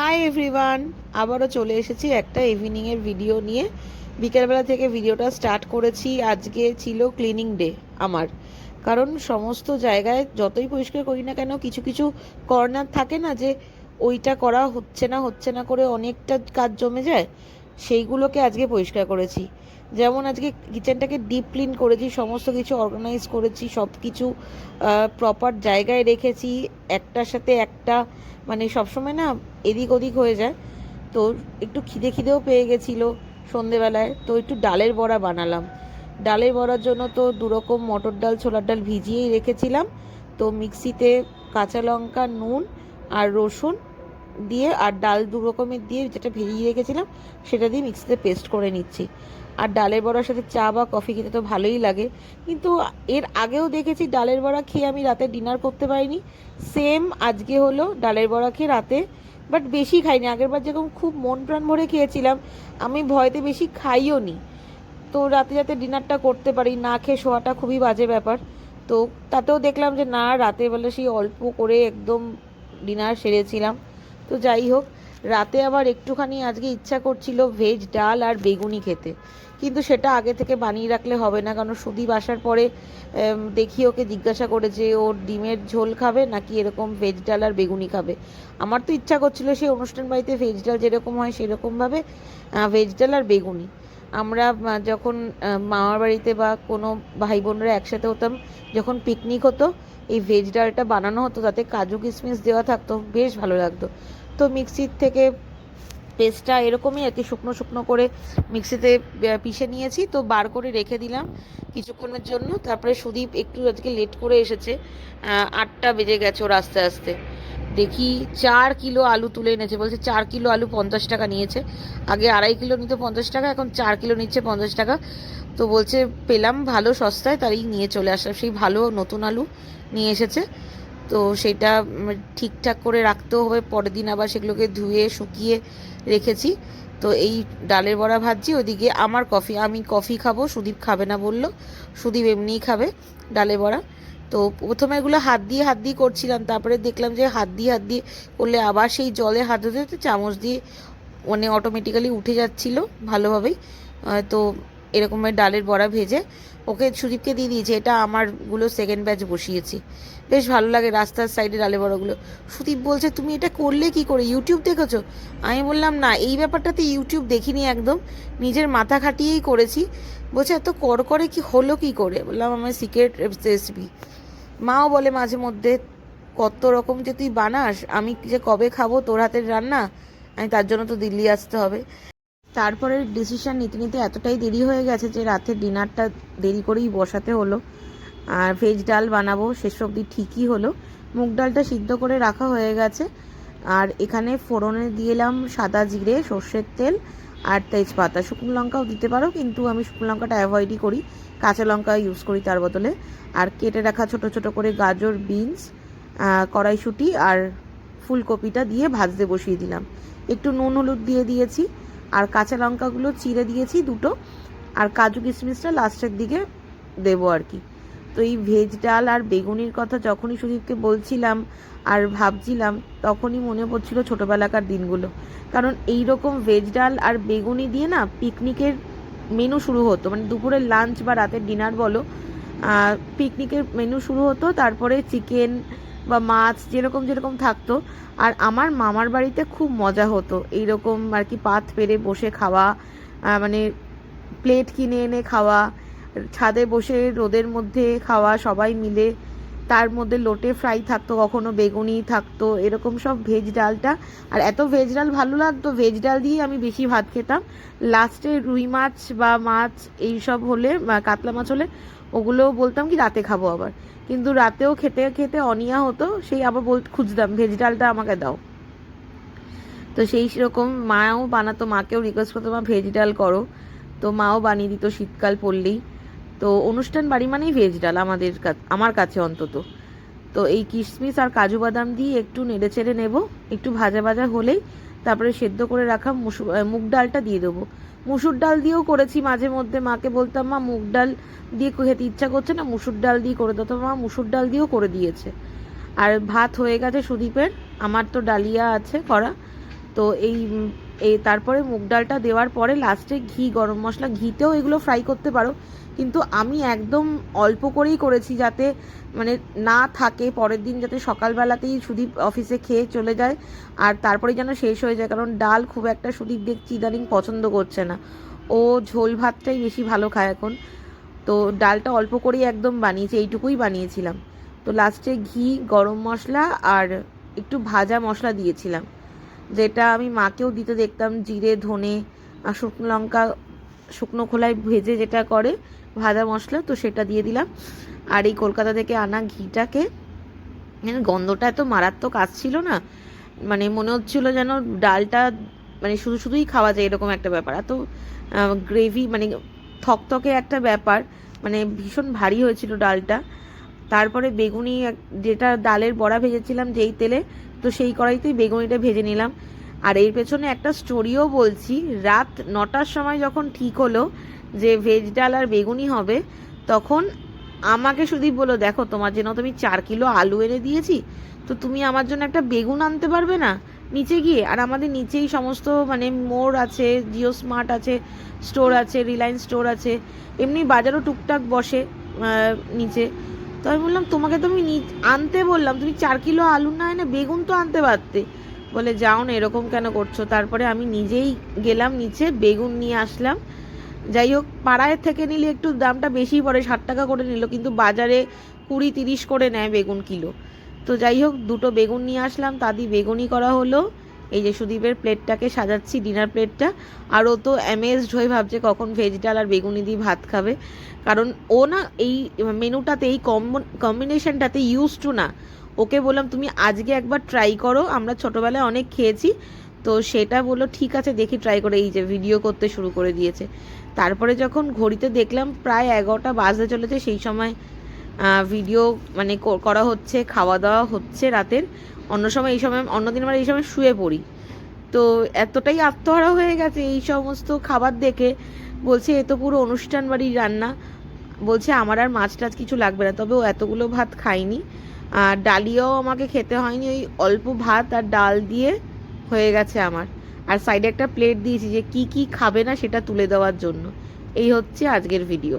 Hi everyone আবারও চলে এসেছি একটা ইভিনিংয়ের ভিডিও নিয়ে। বিকেলবেলা থেকে ভিডিওটা স্টার্ট করেছি। আজকে ছিল ক্লিনিং ডে আমার। কারণ সমস্ত জায়গায় যতই পরিষ্কার করি না কেন, কিছু কিছু কর্নার থাকে না যে ওইটা করা হচ্ছে না হচ্ছে না করে অনেকটা কাজ জমে যায়, সেইগুলোকে আজকে পরিষ্কার করেছি। যেমন আজকে কিচেনটাকে ডিপ ক্লিন করেছি, সমস্ত কিছু অর্গানাইজ করেছি সব কিছু প্রপার জায়গায় রেখেছি, একটার সাথে একটা মানে সবসময় না এদিক ওদিক হয়ে যায়। তো একটু খিদে খিদেও পেয়ে গেছিল সন্ধেবেলায়, তো একটু ডালের বড়া বানালাম। ডালের বড়ার জন্য তো দুরকম মটর ডাল, ছোলার ডাল ভিজিয়েই রেখেছিলাম। তো মিক্সিতে কাঁচা লঙ্কা, নুন আর রসুন দিয়ে আর ডাল দু রকমের দিয়ে যেটা ভিজিয়ে রেখেছিলাম, সেটা দিয়ে মিক্সিতে পেস্ট করে নিচ্ছি। আর ডালের বড়ার সাথে চা বা কফি খেতে তো ভালোই লাগে। কিন্তু এর আগেও দেখেছি ডালের বড়া খেয়ে আমি রাতে ডিনার করতে পারিনি। সেম আজকে হলো ডালের বড়া খেয়ে রাতে, বাট বেশি খাইনি। আগেরবার যেরকম খুব মন প্রাণ ভরে খেয়েছিলাম, আমি ভয়তে বেশি খাইও নি। তো রাতে যাতে ডিনারটা করতে পারি, না খেয়ে শোয়াটা খুবই বাজে ব্যাপার। তো তাতেও দেখলাম যে না রাতের বেলা সেই অল্প করে একদম ডিনার সেরেছিলাম। তো যাই হোক রাতে আবার একটুখানি আজকে ইচ্ছা করছিল ভেজ ডাল আর বেগুনি খেতে। কিন্তু সেটা আগে থেকে বানিয়ে রাখলে হবে না, কারণ সুদীপ আসার পরে দেখি ওকে জিজ্ঞাসা করে যে ওর ডিমের ঝোল খাবে নাকি এরকম ভেজ ডাল আর বেগুনি খাবে। আমার তো ইচ্ছা করছিল সেই অনুষ্ঠান বাড়িতে ভেজ ডাল যেরকম হয় সেরকমভাবে ভেজ ডাল আর বেগুনি। আমরা যখন মামার বাড়িতে বা কোনো ভাই বোনরা একসাথে হতাম, যখন পিকনিক হতো, এই ভেজ ডালটা বানানো হতো, তাতে কাজু কিশমিশ দেওয়া থাকতো, বেশ ভালো লাগতো। তো মিক্সির থেকে পেস্টটা এরকমই আর কি শুকনো শুকনো করে মিক্সিতে পিষে নিয়েছি। তো বার করে রেখে দিলাম কিছুক্ষণের জন্য। তারপরে সুদীপ একটু আজকে লেট করে এসেছে। আটটা বেজে গেছে ওর আস্তে আস্তে। দেখি চার কিলো আলু তুলে এনেছে। বলছে চার কিলো আলু পঞ্চাশ টাকা নিয়েছে। আগে আড়াই কিলো নিত পঞ্চাশ টাকা, এখন চার কিলো নিচ্ছে পঞ্চাশ টাকা। তো বলছে, পেলাম ভালো সস্তায়, তারই নিয়ে চলে আসলাম। সেই ভালো নতুন আলু নিয়ে এসেছে। তো সেটা ঠিকঠাক করে রাখতেও হবে। পরের দিন আবার সেগুলোকে ধুয়ে, শুকিয়ে রেখেছি। তো এই ডালের বড়া ভাজছি ওদিকে আমার কফি, আমি কফি খাব, সুদীপ খাবে না বলল। সুদীপ এমনিই খাবে ডালের বড়া। তো প্রথমে এগুলো হাত দিয়ে হাত দিয়ে করছিলাম, তারপরে দেখলাম যে হাত দিয়ে হাত দিয়ে করলে আবার সেই জলে হাত ধুতে চামচ দিয়ে মানে অটোমেটিক্যালি উঠে যাচ্ছিল ভালোভাবেই। তো এরকমের ডালের বড়া ভেজে ওকে সুদীপকে দিয়ে দিয়েছি, এটা আমারগুলো সেকেন্ড ব্যাচ বসিয়েছি। বেশ ভালো লাগে রাস্তার সাইডে ডালের বড়াগুলো। সুদীপ বলছে, তুমি এটা করলে কি করে? ইউটিউব দেখেছ? আমি বললাম, না, এই ব্যাপারটাতে ইউটিউব দেখিনি একদম। নিজের মাথা খাটিয়েই করেছি। বলছে, এত কর করে কি হলো কি করে? বললাম, আমার সিক্রেট রেসিপি মাও বলে মাঝে মধ্যে, কত রকম যে তুই বানাস, আমি যে কবে খাব তোর হাতের রান্না? আমি তার জন্য তো দিল্লি আসতে হবে। তারপরে ডিসিশান নিতে নিতে এতটাই দেরি হয়ে গেছে যে রাতের ডিনারটা দেরি করেই বসাতে হলো। আর ভেজ ডাল বানাবো, শেষ অবধি ঠিকই হলো। মুগ ডালটা সিদ্ধ করে রাখা হয়ে গেছে। আর এখানে ফোড়নে দিয়েলাম সাদা জিরে, সর্ষের তেল আর তেজপাতা। শুকনো লঙ্কাও দিতে পারো, কিন্তু আমি শুকনো লঙ্কাটা অ্যাভয়েডই করি। কাঁচা লঙ্কা ইউজ করি তার বদলে। আর কেটে রাখা ছোট ছোট করে গাজর বিনস কড়াইশুঁটি আর ফুলকপিটা দিয়ে ভাজতে বসিয়ে দিলাম। একটু নুন, হলুদ দিয়ে দিয়েছি। আর কাঁচা লঙ্কাগুলো চিড়ে দিয়েছি দুটো, আর কাজু কিশমিশটা লাস্টের দিকে দেবো আর কি। তো এই ভেজ ডাল আর বেগুনির কথা যখনই সুদীপকে বলছিলাম আর ভাবছিলাম, তখনই মনে পড়ছিল ছোটোবেলাকার দিনগুলো। কারণ এই রকম ভেজ ডাল আর বেগুনি দিয়ে না পিকনিকের মেনু শুরু হতো। মানে দুপুরের লাঞ্চ বা রাতের ডিনার বলো পিকনিকের মেনু শুরু হতো, তারপরে চিকেন বা মাছ যেরকম যেরকম থাকতো, আর আমার মামার বাড়িতে খুব মজা হতো। এইরকম আর কি পাত পেরে বসে খাওয়া মানে প্লেট কিনে এনে খাওয়া, ছাদে বসে রোদের মধ্যে খাওয়া সবাই মিলে। তার মধ্যে লোটে ফ্রাই থাকতো, কখনো বেগুনি থাকতো, এরকম সব ভেজ ডালটা। আর এত ভেজ ডাল ভালো লাগতো, ভেজ ডাল দিয়ে আমি বেশি ভাত খেতাম। লাস্টে রুই মাছ বা মাছ এই সব হলে কাতলা মাছ হলে ওগুলো বলতাম কি, রাতে খাব আবার। কিন্তু রাতেও খেতে খেতে অনিয়া হতো, সেই আবার বল খুঁজতাম, ভেজ ডালটা আমাকে দাও। তো সেই রকম মাও বানাতো, মাকেও রিকোয়েস্ট করতো, মা, ভেজ ডাল করো। তো মাও বানিয়ে দিত, শীতকাল পড়লেই। তো অনুষ্ঠান বাড়ি মানেই ভেজ ডাল, আমাদের আমার কাছে অন্তত। তো এই কিশমিশ আর কাজু বাদাম দিয়ে একটু নেড়ে চেড়ে নেব, একটু ভাজা ভাজা হলেই তারপরে সেদ্ধ করে রাখা মুসুর মুগ ডালটা দিয়ে দেবো। মুসুর ডাল দিয়েও করেছি মাঝে মধ্যে, মাকে বলতাম, মা, মুগ ডাল দিয়ে খেতে ইচ্ছা করছে না, মুসুর ডাল দিয়ে করে দিত মা মুসুর ডাল দিয়েও করে দিয়েছে। আর ভাত হয়ে গেছে সুদীপের, আমার তো ডালিয়া আছে করা। তো এই এই তারপরে মুগ ডালটা দেওয়ার পরে লাস্টে ঘি, গরম মশলা, ঘিতেও এগুলো ফ্রাই করতে পারো। কিন্তু আমি একদম অল্প করেই করেছি যাতে মানে না থাকে, পরের দিন যাতে সকালবেলাতেই সুদীপ অফিসে খেয়ে চলে যায় আর তারপরে যেন শেষ হয়ে যায়। কারণ ডাল খুব একটা সুদীপ দেখছি ইদানিং পছন্দ করছে না। ও ঝোল ভাতটাই বেশি ভালো খায় এখন। তো ডালটা অল্প করেই একদম বানিয়েছি, এইটুকুই বানিয়েছিলাম। তো লাস্টে ঘি, গরম মশলা আর একটু ভাজা মশলা দিয়েছিলাম। যেটা আমি মাকেও দিতে দেখতাম, জিরে, ধনে শুকনো লঙ্কা, শুকনো খোলায় ভেজে যেটা করে ভাজা মশলা, তো সেটা দিয়ে দিলাম। আর এই কলকাতা থেকে আনা ঘিটাকে গন্ধটা এত মারাত্মক আসছিল না মানে মনে হচ্ছিল যেন ডালটা মানে শুধু শুধুই খাওয়া যায় এরকম একটা ব্যাপার। এত গ্রেভি মানে থকথকে একটা ব্যাপার মানে ভীষণ ভারী হয়েছিল ডালটা। তারপরে বেগুনি যেটা ডালের বড়া ভেজেছিলাম যেই তেলে তো সেই কড়াইতেই বেগুনিটা ভেজে নিলাম। আর এর পেছনে একটা স্টোরিও বলছি, রাত নটার সময় যখন ঠিক হলো যে ভেজ ডাল আর বেগুনি হবে, তখন আমাকে সুদীপ বলো দেখো, তোমার জন্য তো আমি চার কিলো আলু এনে দিয়েছি, তো তুমি আমার জন্য একটা বেগুন আনতে পারবে না? নিচে গিয়ে। আর আমাদের নিচেই সমস্ত মানে মোড় আছে জিও স্মার্ট আছে, স্টোর আছে, রিলায়েন্স স্টোর আছে, এমনি বাজারও টুকটাক বসে নিচে। তো আমি বললাম, তোমাকে তো আমি আনতে বললাম, তুমি চার কিলো আলু না এনে বেগুন তো আনতে পারতে। বলে, যাও না, এরকম কেন করছ? তারপরে আমি নিজেই গেলাম নিচে, বেগুন নিয়ে আসলাম। যাই হোক, পাড়ায় থেকে নিলে একটু দামটা বেশি পড়ে, ষাট টাকা করে নিল, কিন্তু বাজারে কুড়ি তিরিশ করে নেয় বেগুন কিলো। তো যাই হোক, দুটো বেগুন নিয়ে আসলাম তা দিয়ে বেগুনি করা হলো। এই যে সুদীপের প্লেটটাকে সাজাচ্ছি ডিনার প্লেটটা আর ও তো অ্যামেজড হয়ে ভাবছে কখন ভেজ ডাল আর বেগুনি দিয়ে ভাত খাবে। কারণ ও না এই মেনুটাতে এই কম্বিনেশনটাতে ইউজ টু না। ওকে বললাম, তুমি আজকে একবার ট্রাই করো, আমরা ছোটোবেলায় অনেক খেয়েছি। তো সেটা বলল, ঠিক আছে, দেখি ট্রাই করে। এই যে ভিডিও করতে শুরু করে দিয়েছে। তারপরে যখন ঘড়িতে দেখলাম প্রায় এগারোটা বাজতে চলেছে, সেই সময় ভিডিও মানে করা হচ্ছে, খাওয়া দাওয়া হচ্ছে রাতের। অন্য সময়, এই সময় অন্যদিন আমরা এই সময় শুয়ে পড়ি। তো এতটাই আত্মহারা হয়ে গেছে এই সমস্ত খাবার দেখে। বলছে, এ তো পুরো অনুষ্ঠান বাড়ির রান্না। বলছে, আমার আর মাছ টাছ কিছু লাগবে না। তবে ও এতগুলো ভাত খায়নি। আর ডালিয়াও আমাকে খেতে হয়নি, ওই অল্প ভাত আর ডাল দিয়ে হয়ে গেছে আমার। আর সাইডে একটা প্লেট দিয়েছি যে কি কি খাবে না সেটা তুলে দেওয়ার জন্য। এই হচ্ছে আজকের ভিডিও